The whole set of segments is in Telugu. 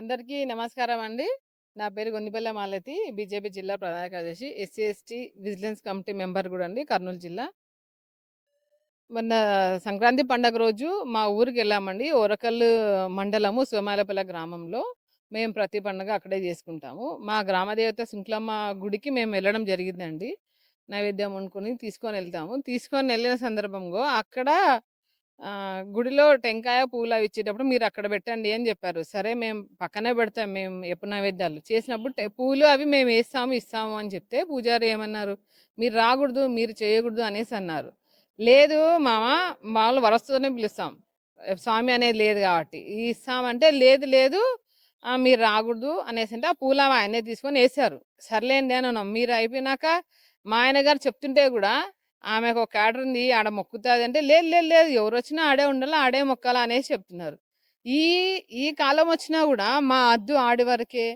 అందరికీ నమస్కారం అండి. నా పేరు గొన్నిపల్ల మాలతి. బీజేపీ జిల్లా ప్రధాన కార్యదర్శి. SC, ST vigilance committee member కూడా అండి కర్నూలు జిల్లా. మొన్న సంక్రాంతి పండగ రోజు మా ఊరికి వెళ్ళామండి ఓరకల్లు మండలము సోమాలపల్ల గ్రామంలో. మేము ప్రతి పండగ అక్కడే చేసుకుంటాము. మా గ్రామదేవత దేవత గుడికి మేము వెళ్ళడం జరిగిందండి. నైవేద్యం వండుకొని తీసుకొని వెళ్ళిన సందర్భంలో అక్కడ గుడిలో టెంకాయ, పూలు అవి ఇచ్చేటప్పుడు మీరు అక్కడ పెట్టండి అని చెప్పారు. సరే మేము పక్కనే పెడతాం మేము ఎప్పుడు నైవేద్యాలు. చేసినప్పుడు పూలు అవి మేము వేస్తాము ఇస్తాము అని చెప్తే పూజారి ఏమన్నారు, "మీరు రాకూడదు, మీరు చేయకూడదు" అనేసి అన్నారు. లేదు మామ మామూలు వరసతోనే పిలుస్తాం. స్వామి అనేది లేదు కాబట్టి. ఇస్తామంటే లేదు లేదు మీరు రాకూడదు అనేసి అంటే ఆ పూలు ఆయనే తీసుకొని వేశారు సర్లేండి అని మీరు అయిపోయినాక మా ఆయన గారు చెప్తుంటే కూడా ఆమెకు ఒక క్యాడర్ ఉంది ఆడ మొక్కుతుంది అంటే లేదు లేదు లేదు ఎవరొచ్చినా ఆడే ఉండాలి ఆడే మొక్కాలా అనేసి చెప్తున్నారు. ఈ ఈ కాలం వచ్చినా కూడా మా అద్దు ఆడి వరకే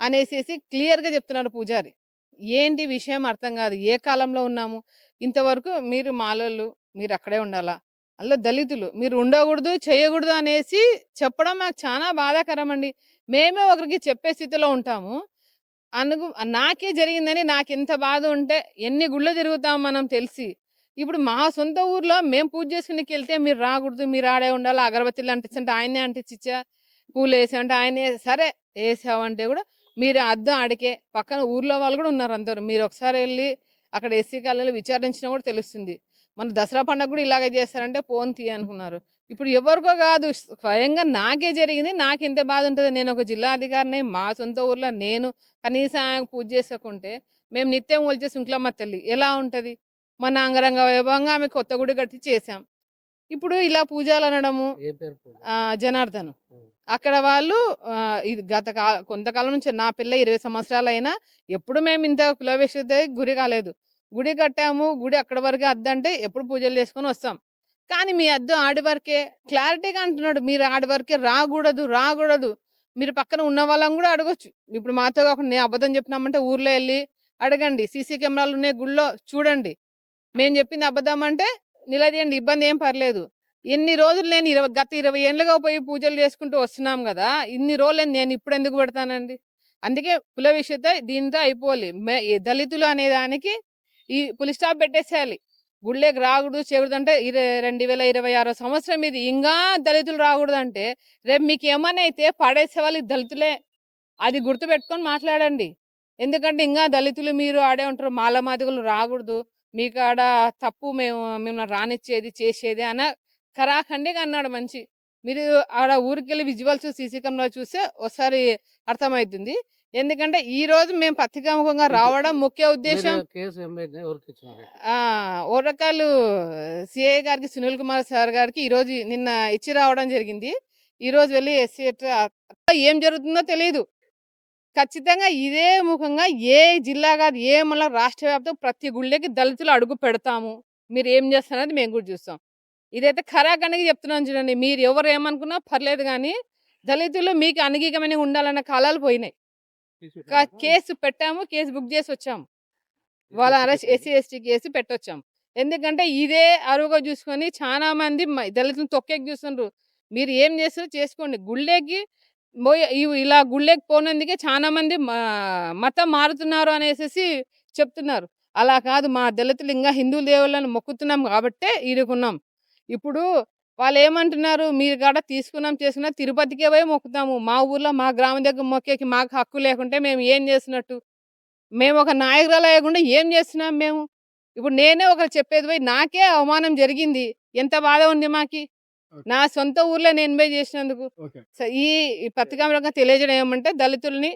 అనేసేసి క్లియర్‌గా చెప్తున్నారు పూజారి. ఏంటి విషయం అర్థం కాదు. ఏ కాలంలో ఉన్నాము? ఇంతవరకు మీరు మాలోళ్ళు మీరు అక్కడే ఉండాలా? అందులో దళితులు మీరు ఉండకూడదు, చేయకూడదు అనేసి చెప్పడం మాకు చాలా బాధాకరం అండి మేమే ఒకరికి చెప్పే స్థితిలో ఉంటాము. అనుగు నాకే జరిగిందని నాకు ఎంత బాధ ఉంటే ఎన్ని గుళ్ళు తిరుగుతాం మనం తెలిసి. ఇప్పుడు మా సొంత ఊర్లో మేము పూజ చేసుకునేకెళ్తే మీరు రాకూడదు, మీరు ఆడే ఉండాలి అగరబత్తిలు అంటించంటే ఆయన్నే అంటించిచ్చా, పూలేసామంటే ఆయనే సరే వేసావంటే కూడా మీరు అద్దం ఆడికే పక్కన ఊర్లో వాళ్ళు కూడా ఉన్నారు అందరూ. మీరు ఒకసారి వెళ్ళి అక్కడ ఎస్సీ కాలనీలో విచారించినా కూడా తెలుస్తుంది. మన దసరా పండుగ కూడా ఇలాగే చేస్తారంటే ఫోన్ తీయనుకున్నారు ఇప్పుడు ఎవరికో గాదు స్వయంగా నాకే జరిగింది. నాకెంత బాధ ఉంటది. నేనొక జిల్లా అధికారిని. మా సొంత ఊర్లో నేను కనీసం ఆమెకు పూజ చేసుకోకుంటే, మేము నిత్యం కొలిచే శుంకులమ్మ తల్లి ఎలా ఉంటది? మొన్న అంగరంగ వైభవంగా ఆమెకు కొత్త గుడి కట్టి చేశాం. ఇప్పుడు ఇలా పూజలనడము ఏ పేరు పూజ? ఆహ్, జనార్దన్. అక్కడ వాళ్ళు ఇది గత కొంతకాలం నుంచి నా పిల్ల 20 సంవత్సరాలయినా ఎప్పుడు మేము ఇంత కులవివక్షతకి గురి కాలేదు. గుడి కట్టాము. గుడి అక్కడి వరకే అద్దంటే ఎప్పుడు పూజలు చేసుకొని వస్తాం. కానీ మీ అద్దం ఆడి క్లారిటీగా అంటున్నాడు. మీరు ఆడి రాకూడదు రాకూడదు మీరు పక్కన ఉన్న వాళ్ళని కూడా అడగొచ్చు. ఇప్పుడు మాతో కాకుండా నేను అబద్ధం చెప్పినామంటే ఊర్లో వెళ్ళి అడగండి. సీసీ కెమెరాలు ఉన్నాయి గుడిలో చూడండి. మేము చెప్పింది అబద్ధం అంటే నిలదీయండి. ఇబ్బంది ఏం పర్లేదు. ఎన్ని రోజులు నేను ఇరవై గత ఇరవై ఏళ్ళుగా పోయి పూజలు చేసుకుంటూ వస్తున్నాం కదా ఇన్ని రోజులు నేను ఇప్పుడు ఎందుకు పెడతానండి? అందుకే కుల విషయత దీంతో అయిపోవాలి. మే దళితులు అనే దానికి ఈ పులి స్టాప్ పెట్టేసేయాలి. గుళ్ళేకి రాకూడదు, చేయకూడదు అంటే రెండు వేల ఇరవై ఆరో సంవత్సరం ఇది. ఇంకా దళితులు రాకూడదంటే రేపు మీకు ఏమైనా అయితే పడేసేవాళ్ళు ఈ దళితులే. అది గుర్తుపెట్టుకొని మాట్లాడండి. ఎందుకంటే ఇంకా దళితులు మీరు ఆడే ఉంటారు. మాల రాకూడదు రాకూడదు. మీకాడ తప్పు మేము మిమ్మల్ని రానిచ్చేది, చేసేది అన్న కరాఖండిగా అన్నాడు మంచి. మీరు ఆడ ఊరికెళ్ళి విజువల్స్ సీసీ కెమెరా చూస్తే ఒకసారి అర్థమైతుంది. ఎందుకంటే ఈరోజు మేము పత్రికాముఖంగా రావడం ముఖ్య ఉద్దేశం! ఓరకాలు సీఐ గారికి సునీల్ కుమార్ సార్ గారికి ఈరోజు నిన్న ఇచ్చి రావడం జరిగింది. ఈరోజు వెళ్ళి ఎస్సీ ఎట్ ఏం జరుగుతుందో తెలీదు. ఖచ్చితంగా ఇదే ముఖంగా ఏ జిల్లా కాదు, ఏ మళ్ళ రాష్ట్ర వ్యాప్తంగా ప్రతి గుళ్ళకి దళితులు అడుగు పెడతాము. మీరు ఏం చేస్తారనేది మేము కూడా చూస్తాం. ఇదైతే ఖరాఖండిగా చెప్తున్నాను చూడండి. మీరు ఎవరు ఏమనుకున్నా పర్లేదు గానీ, దళితులు మీకు అనుగీకమని ఉండాలన్న కాలాలు పోయినాయి. కేసు పెట్టాము. కేసు బుక్ చేసి వచ్చాము. వాళ్ళ అరెస్ట్ ఎస్సీ, ఎస్టీ కేసు పెట్టొచ్చాం. ఎందుకంటే ఇదే అరువుగా చూసుకొని చానా మంది మ దళితులను తొక్కేకి చూస్తుండ్రు. మీరు ఏం చేస్తారో చేసుకోండి. గుళ్ళేకి ఇలా గుళ్ళేకి పోనందుకే చానా మంది మతం మారుతున్నారు అనేసేసి చెప్తున్నారు. అలా కాదు మా దళితులు ఇంగా హిందూ దేవుళ్ళని మొక్కుతున్నాం కాబట్టే ఈడకున్నాం. ఇప్పుడు వాళ్ళేమంటున్నారు, మీరు కాడ తీసుకున్నాం, చేసుకున్నాం తిరుపతికే పోయి మొక్కుతాము. మా ఊర్లో మా గ్రామం దగ్గర మొక్కేకి మాకు హక్కు లేకుంటే మేము ఏం చేసినట్టు? మేము ఒక నాయకురాలు అయ్యకుండా ఏం చేస్తున్నాం మేము? ఇప్పుడు నేనే ఒకరికి చెప్పేది పోయి నాకే అవమానం జరిగింది. ఎంత బాధ ఉంది మాకి? నా సొంత ఊర్లో నేను పోయి చేసినందుకు. ఈ పత్రికాముఖంగా తెలియజేయడం ఏమంటే దళితుల్ని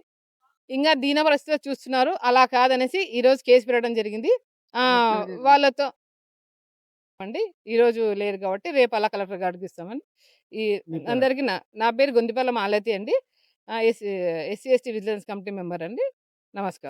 ఇంగా దీన పరిస్థితిలో చూస్తున్నారు. అలా కాదనేసి ఈరోజు కేసు పెట్టడం జరిగింది. వాళ్ళతో అండి. ఈరోజు లేరు కాబట్టి రేపు అలా కలెక్టర్ గారికి ఇస్తామని. ఈ? అందరికి నా నా పేరు గొంతిపల్ల మాలతి అండి. ఆహ్, S SC, ST vigilance committee member అండి. నమస్కారం.